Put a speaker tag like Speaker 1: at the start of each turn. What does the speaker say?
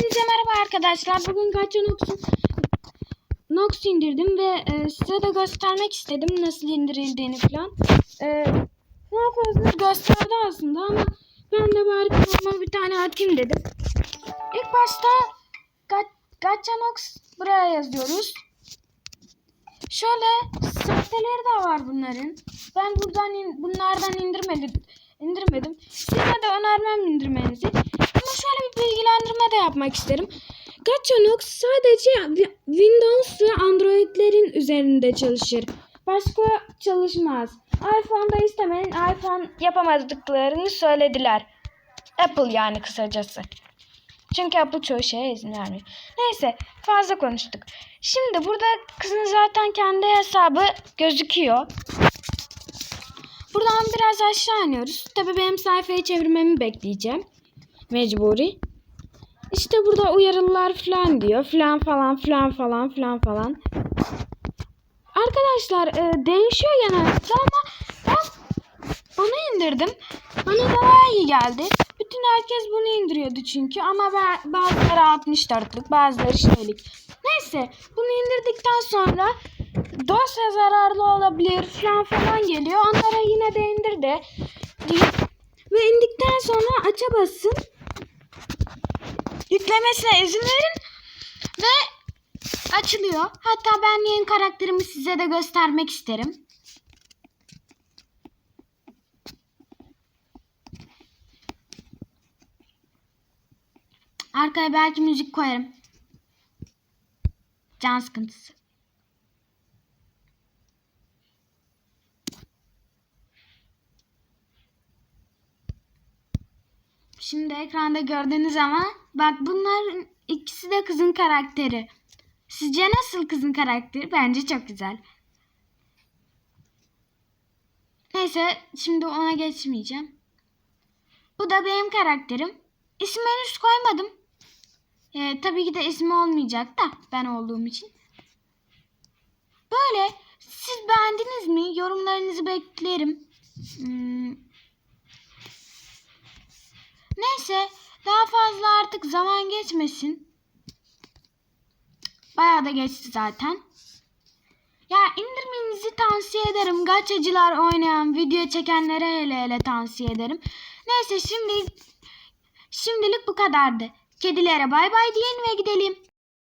Speaker 1: Hepinize merhaba arkadaşlar. Bugün Gacha Nox'un Nox indirdim ve e, size de göstermek istedim nasıl indirildiğini falan. E, daha fazla gösterdi aslında ama ben de bari kanalıma bir tane atayım dedim. İlk başta Ga Gacha Nox buraya yazıyoruz. Şöyle sahteleri de var bunların. Ben buradan in- bunlardan indirmedim. indirmedim. Size de önermem indirmenizi. De yapmak isterim. Gacha sadece Wi- Windows ve Android'lerin üzerinde çalışır. Başka çalışmaz. iPhone'da istemeyin. iPhone yapamadıklarını söylediler. Apple yani kısacası. Çünkü Apple çoğu şeye izin vermiyor. Neyse fazla konuştuk. Şimdi burada kızın zaten kendi hesabı gözüküyor. Buradan biraz aşağı iniyoruz. Tabii benim sayfayı çevirmemi bekleyeceğim. Mecburi. İşte burada uyarılar falan diyor. Falan falan falan falan falan falan. Arkadaşlar e, değişiyor genellikle ama ben bunu indirdim. Bana daha iyi geldi. Bütün herkes bunu indiriyordu çünkü ama ben, bazıları 64'lük bazıları şeylik. Neyse bunu indirdikten sonra dosya zararlı olabilir falan falan geliyor. Onlara yine de indir de ve indikten sonra aça basın. Yüklemesine izin verin ve açılıyor. Hatta ben yeni karakterimi size de göstermek isterim. Arkaya belki müzik koyarım. Can sıkıntısı. Şimdi ekranda gördüğünüz ama bak bunların ikisi de kızın karakteri. Sizce nasıl kızın karakteri? Bence çok güzel. Neyse şimdi ona geçmeyeceğim. Bu da benim karakterim. İsim henüz koymadım. Ee, tabii ki de ismi olmayacak da ben olduğum için. Böyle. Siz beğendiniz mi? Yorumlarınızı beklerim. Hmm. Neyse. Daha fazla artık zaman geçmesin. Bayağı da geçti zaten. Ya indirmenizi tavsiye ederim. Gaçacılar oynayan, video çekenlere hele hele tavsiye ederim. Neyse şimdi şimdilik bu kadardı. Kedilere bay bay diyelim ve gidelim.